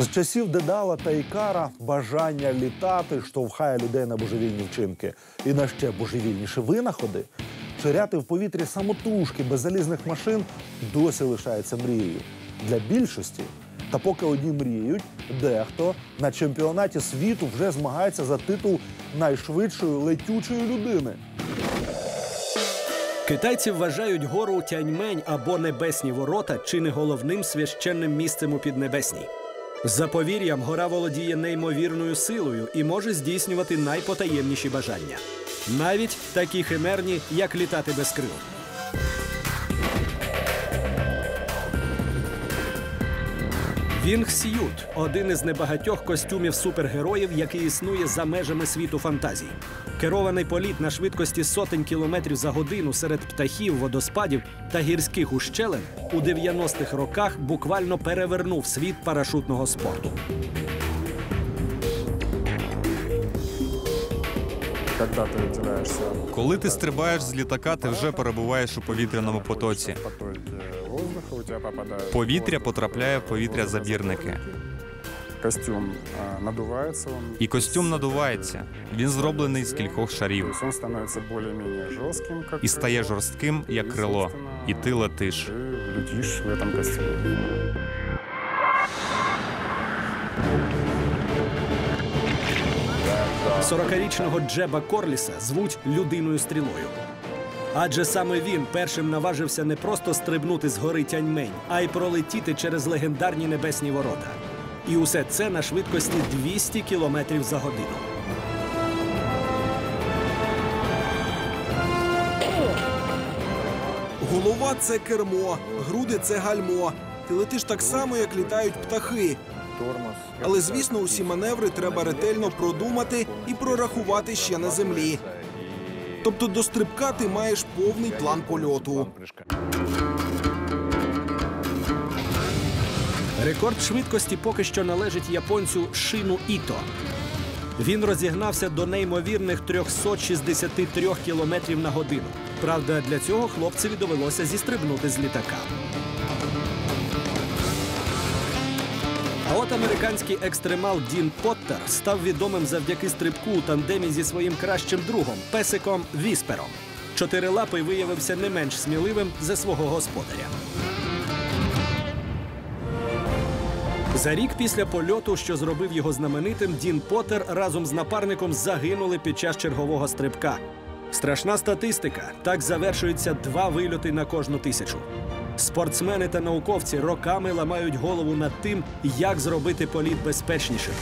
З часів Дедала та Ікара бажання літати штовхає людей на божевільні вчинки і на ще божевільніші винаходи. Ширяти в повітрі самотужки без залізних машин досі лишається мрією для більшості. Та поки одні мріють, дехто на чемпіонаті світу вже змагається за титул найшвидшої летючої людини. Китайці вважають гору Тяньмень або Небесні ворота чи не головним священним місцем у Піднебесній. За повір'ям, гора володіє неймовірною силою і може здійснювати найпотаємніші бажання, навіть такі химерні, як літати без крил. Вінг Сьют один із небагатьох костюмів супергероїв, який існує за межами світу фантазій. Керований політ на швидкості сотень кілометрів за годину серед птахів, водоспадів та гірських ущелин у 90-х роках буквально перевернув світ парашутного спорту. коли ти виділяєшся. Коли ти стрибаєш з літака, ти вже перебуваєш у повітряному потоці. Повітря потрапляє в повітря забірники. Костюм надувається і костюм надувається. Він зроблений з кількох шарів. і стає жорстким як крило, і ти летиш. в этом костюмі. 40-річного Джеба Корліса звуть людиною стрілою. Адже саме він першим наважився не просто стрибнути з гори тяньмень, а й пролетіти через легендарні небесні ворота. І усе це на швидкості 200 кілометрів за годину. Голова це кермо, груди це гальмо, ти летиш так само, як літають птахи. Але звісно, усі маневри треба ретельно продумати і прорахувати ще на землі. Тобто до стрибка ти маєш повний план польоту. Рекорд швидкості поки що належить японцю Шину Іто. Він розігнався до неймовірних 363 кілометрів на годину. Правда, для цього хлопцеві довелося зістрибнути з літака. А от американський екстремал Дін Поттер став відомим завдяки стрибку у тандемі зі своїм кращим другом песиком Віспером. Чотирилапий виявився не менш сміливим за свого господаря. За рік після польоту, що зробив його знаменитим, Дін Поттер разом з напарником загинули під час чергового стрибка. Страшна статистика. Так завершуються два вильоти на кожну тисячу. Спортсмени та науковці роками ламають голову над тим, як зробити політ безпечнішим.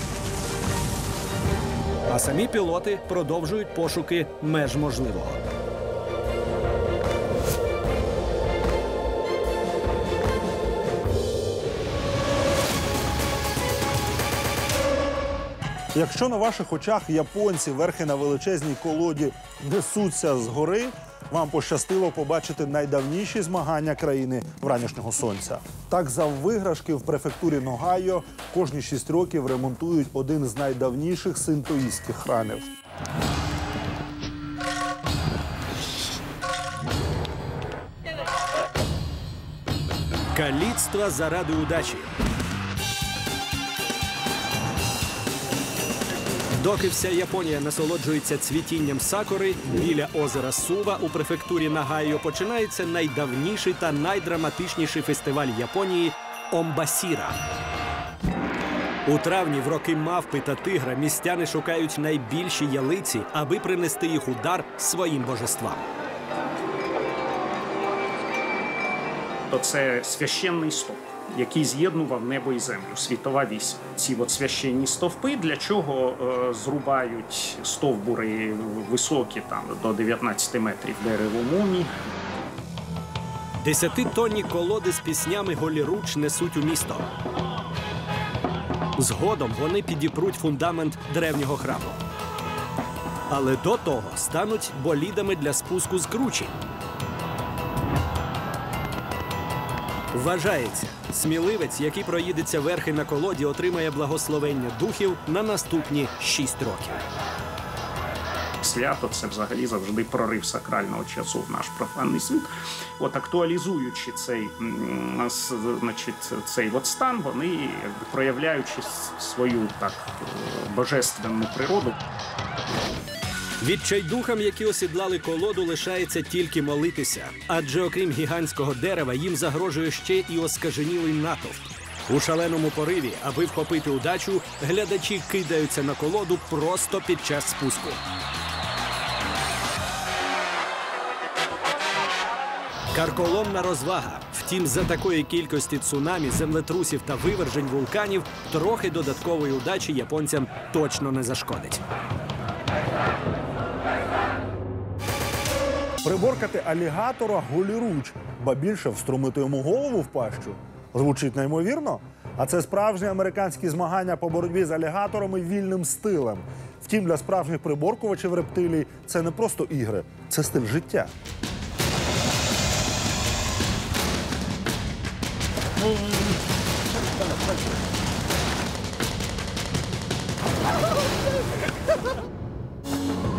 А самі пілоти продовжують пошуки меж можливого. Якщо на ваших очах японці верхи на величезній колоді несуться з гори, вам пощастило побачити найдавніші змагання країни вранішнього сонця. Так за виграшки в префектурі Ногайо кожні шість років ремонтують один з найдавніших синтоїстських храмів. Каліцтва заради удачі. Доки вся Японія насолоджується цвітінням сакури, біля озера Сува у префектурі Нагайо починається найдавніший та найдраматичніший фестиваль Японії Омбасіра. У травні в роки мавпи та тигра містяни шукають найбільші ялиці, аби принести їх у дар своїм божествам. то це священний стовп, який з'єднував небо і землю, світова вісь. Ці от священні стовпи для чого е, зрубають стовбури високі там до 19 метрів дерево мумі. Десятитонні колоди з піснями голіруч несуть у місто. Згодом вони підіпруть фундамент древнього храму. Але до того стануть болідами для спуску з кручі. Вважається, сміливець, який проїдеться верхи на колоді, отримає благословення духів на наступні шість років. свято це взагалі завжди прорив сакрального часу в наш профанний світ. От актуалізуючи цей, значить, цей от стан, вони якби проявляючи свою так е, божественну природу, Відчайдухам, які осідлали колоду, лишається тільки молитися, адже окрім гігантського дерева їм загрожує ще і оскаженілий натовп. У шаленому пориві, аби вхопити удачу, глядачі кидаються на колоду просто під час спуску. Карколомна розвага. Втім, за такої кількості цунамі, землетрусів та вивержень вулканів трохи додаткової удачі японцям точно не зашкодить. Приборкати алігатора голіруч, ба більше вструмити йому голову в пащу. Звучить неймовірно. А це справжні американські змагання по боротьбі з алігаторами вільним стилем. Втім, для справжніх приборкувачів рептилій це не просто ігри, це стиль життя.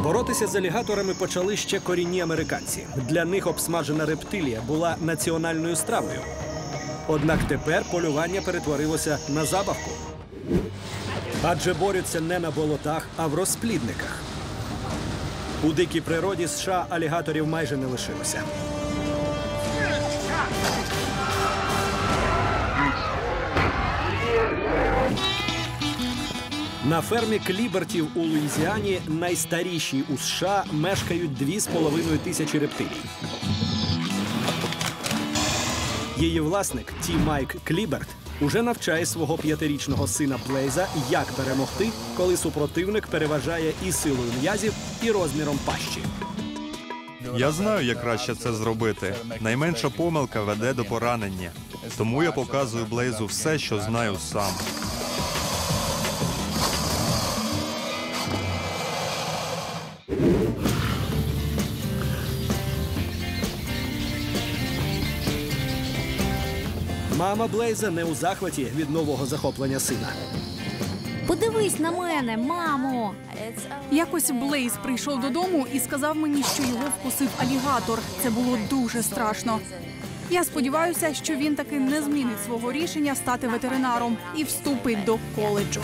Боротися з алігаторами почали ще корінні американці. Для них обсмажена рептилія була національною стравою. Однак тепер полювання перетворилося на забавку. Адже борються не на болотах, а в розплідниках. У дикій природі США алігаторів майже не лишилося. На фермі Клібертів у Луїзіані найстарішій у США мешкають 2,5 тисячі рептилій. Її власник Ті Майк Кліберт уже навчає свого п'ятирічного сина Блейза, як перемогти, коли супротивник переважає і силою м'язів, і розміром пащі. Я знаю, як краще це зробити. Найменша помилка веде до поранення. Тому я показую Блейзу все, що знаю сам. Мама Блейза не у захваті від нового захоплення сина. Подивись на мене, мамо. Якось Блейз прийшов додому і сказав мені, що його вкусив алігатор. Це було дуже страшно. Я сподіваюся, що він таки не змінить свого рішення стати ветеринаром і вступить до коледжу.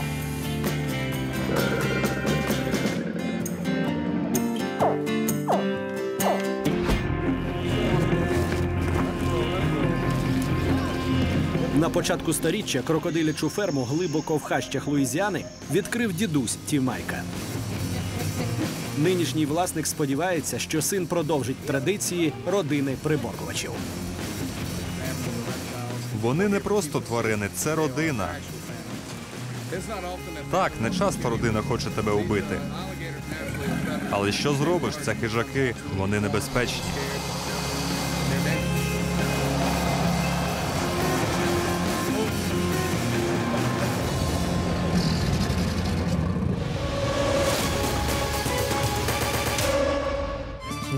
На початку сторіччя крокодилячу ферму глибоко в хащах Луїзіани відкрив дідусь Ті Майка. Нинішній власник сподівається, що син продовжить традиції родини приборкувачів. Вони не просто тварини, це родина. Так, не часто родина хоче тебе убити. Але що зробиш? Це хижаки, вони небезпечні.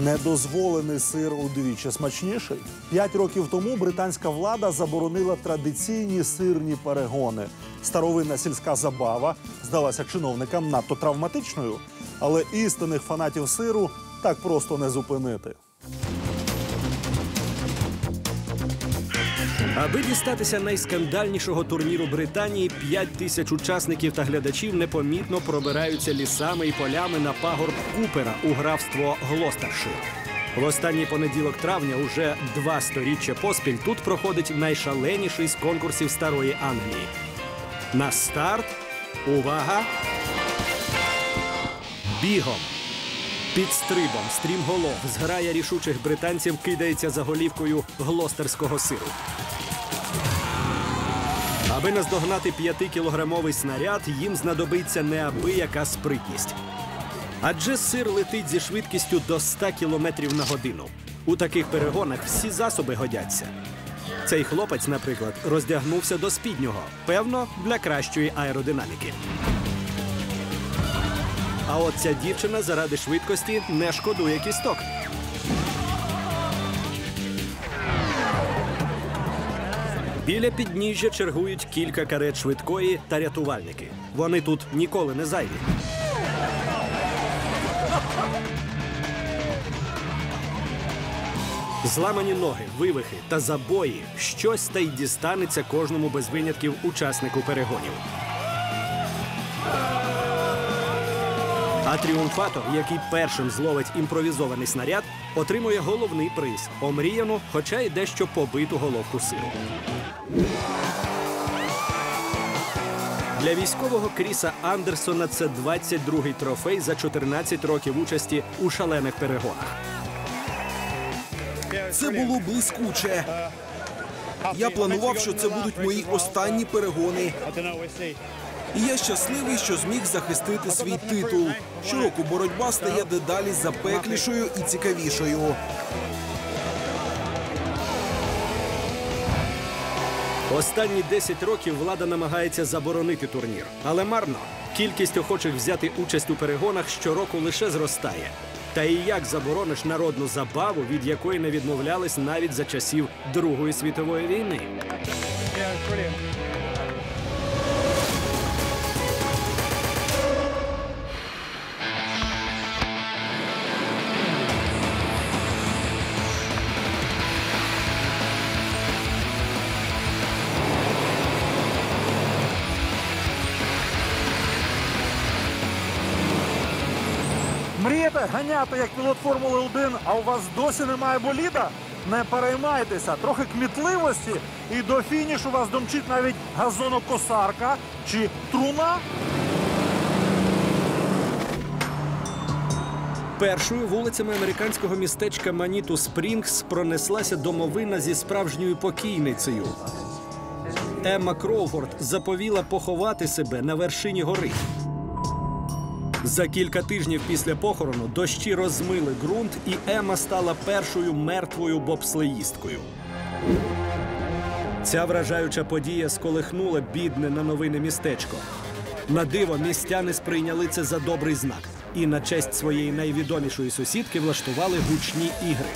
Недозволений сир удвічі смачніший. П'ять років тому британська влада заборонила традиційні сирні перегони. Старовинна сільська забава здалася чиновникам надто травматичною, але істинних фанатів сиру так просто не зупинити. Аби дістатися найскандальнішого турніру Британії, 5 тисяч учасників та глядачів непомітно пробираються лісами і полями на пагорб Купера у графство Глостершир. В останній понеділок травня, уже два сторіччя поспіль, тут проходить найшаленіший з конкурсів старої Англії. На старт. Увага! Бігом! Під стрибом, стрімголов, зграя рішучих британців кидається за голівкою глостерського сиру. Аби наздогнати п'ятикілограмовий снаряд, їм знадобиться неабияка спритність. Адже сир летить зі швидкістю до 100 кілометрів на годину. У таких перегонах всі засоби годяться. Цей хлопець, наприклад, роздягнувся до спіднього, певно, для кращої аеродинаміки. А от ця дівчина заради швидкості не шкодує кісток. Біля підніжжя чергують кілька карет швидкої та рятувальники. Вони тут ніколи не зайві. Зламані ноги, вивихи та забої щось та й дістанеться кожному без винятків учаснику перегонів. А тріумфатор, який першим зловить імпровізований снаряд, отримує головний приз омріяну, хоча й дещо побиту головку сиру. Для військового Кріса Андерсона це 22-й трофей за 14 років участі у шалених перегонах. Це було блискуче. Я планував, що це будуть мої останні перегони. І я щасливий, що зміг захистити свій титул. Щороку боротьба стає дедалі запеклішою і цікавішою. Останні 10 років влада намагається заборонити турнір, але марно. Кількість охочих взяти участь у перегонах щороку лише зростає. Та і як заборониш народну забаву, від якої не відмовлялись навіть за часів Другої світової війни? Мрієте ганяти як пілот Формули 1, а у вас досі немає боліда? Не переймайтеся, трохи кмітливості, і до фінішу вас домчить навіть газонокосарка чи труна. Першою вулицями американського містечка Маніту Спрінгс пронеслася домовина зі справжньою покійницею. Емма Кроуфорд заповіла поховати себе на вершині гори. За кілька тижнів після похорону дощі розмили ґрунт, і Емма стала першою мертвою бобслеїсткою. Ця вражаюча подія сколихнула бідне на новини містечко. На диво містяни сприйняли це за добрий знак і на честь своєї найвідомішої сусідки влаштували гучні ігри.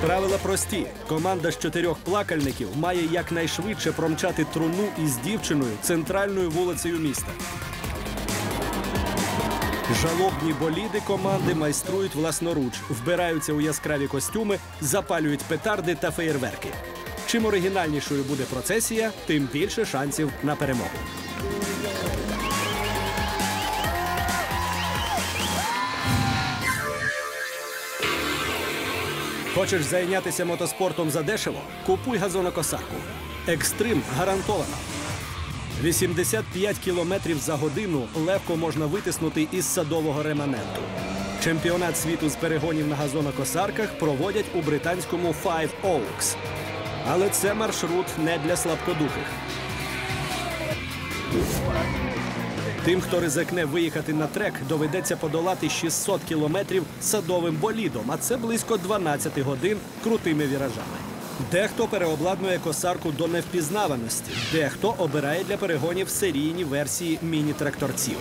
Правила прості: команда з чотирьох плакальників має якнайшвидше промчати труну із дівчиною центральною вулицею міста. Жалобні боліди команди майструють власноруч, вбираються у яскраві костюми, запалюють петарди та феєрверки. Чим оригінальнішою буде процесія, тим більше шансів на перемогу. Хочеш зайнятися мотоспортом задешево? Купуй газонокосарку. Екстрим гарантовано. 85 кілометрів за годину легко можна витиснути із садового реманенту. Чемпіонат світу з перегонів на газонокосарках проводять у британському Five Oaks. Але це маршрут не для слабкодухих. Тим, хто ризикне виїхати на трек, доведеться подолати 600 кілометрів садовим болідом, а це близько 12 годин крутими віражами. Дехто переобладнує косарку до невпізнаваності, дехто обирає для перегонів серійні версії міні-тракторців.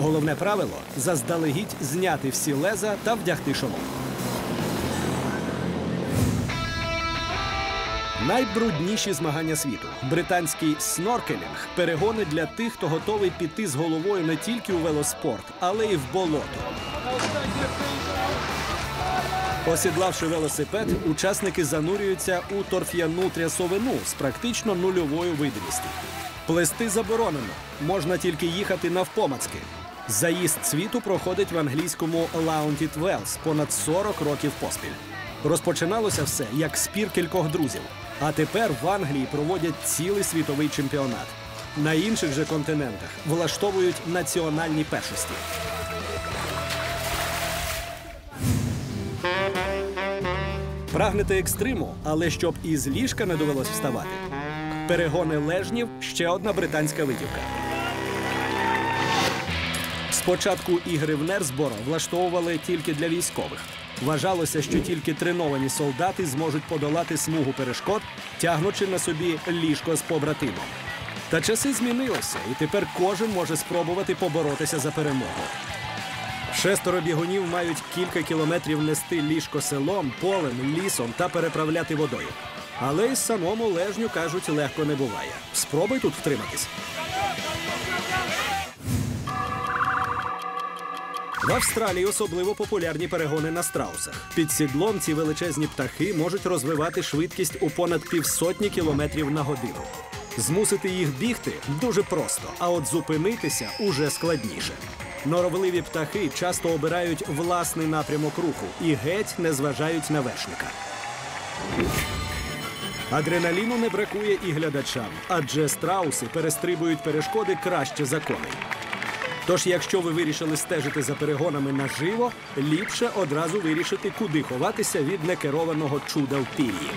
Головне правило заздалегідь зняти всі леза та вдягти шолом. Найбрудніші змагання світу британський сноркелінг перегони для тих, хто готовий піти з головою не тільки у велоспорт, але й в болото. Осідлавши велосипед, учасники занурюються у торф'яну трясовину з практично нульовою видимістю. Плести заборонено, можна тільки їхати навпомацки. Заїзд світу проходить в англійському Launted Wells понад 40 років поспіль. Розпочиналося все як спір кількох друзів. А тепер в Англії проводять цілий світовий чемпіонат. На інших же континентах влаштовують національні першості. Прагнете екстриму, але щоб із ліжка не довелось вставати. Перегони лежнів ще одна британська витівка. Спочатку ігри в Нерсборо влаштовували тільки для військових. Вважалося, що тільки треновані солдати зможуть подолати смугу перешкод, тягнучи на собі ліжко з побратимом. Та часи змінилися, і тепер кожен може спробувати поборотися за перемогу. Шестеро бігунів мають кілька кілометрів нести ліжко селом, полем, лісом та переправляти водою. Але й самому лежню кажуть, легко не буває. Спробуй тут втриматись. В Австралії особливо популярні перегони на страусах. Під сідлом ці величезні птахи можуть розвивати швидкість у понад півсотні кілометрів на годину. Змусити їх бігти дуже просто, а от зупинитися уже складніше. Норовливі птахи часто обирають власний напрямок руху і геть не зважають на вершника. Адреналіну не бракує і глядачам, адже страуси перестрибують перешкоди краще за коней. Тож, якщо ви вирішили стежити за перегонами наживо, ліпше одразу вирішити, куди ховатися від некерованого чуда в пір'ї.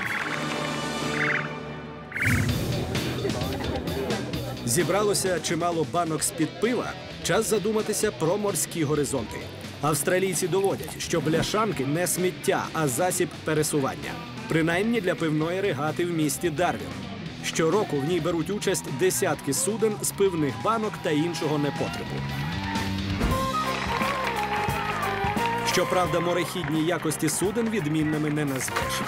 Зібралося чимало банок з-під пива. Час задуматися про морські горизонти. Австралійці доводять, що бляшанки не сміття, а засіб пересування. Принаймні для пивної регати в місті Дарвін. Щороку в ній беруть участь десятки суден з пивних банок та іншого непотребу. Щоправда, морехідні якості суден відмінними не назвеш.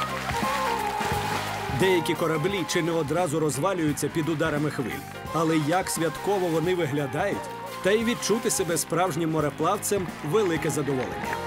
Деякі кораблі чи не одразу розвалюються під ударами хвиль. Але як святково вони виглядають, та й відчути себе справжнім мореплавцем велике задоволення.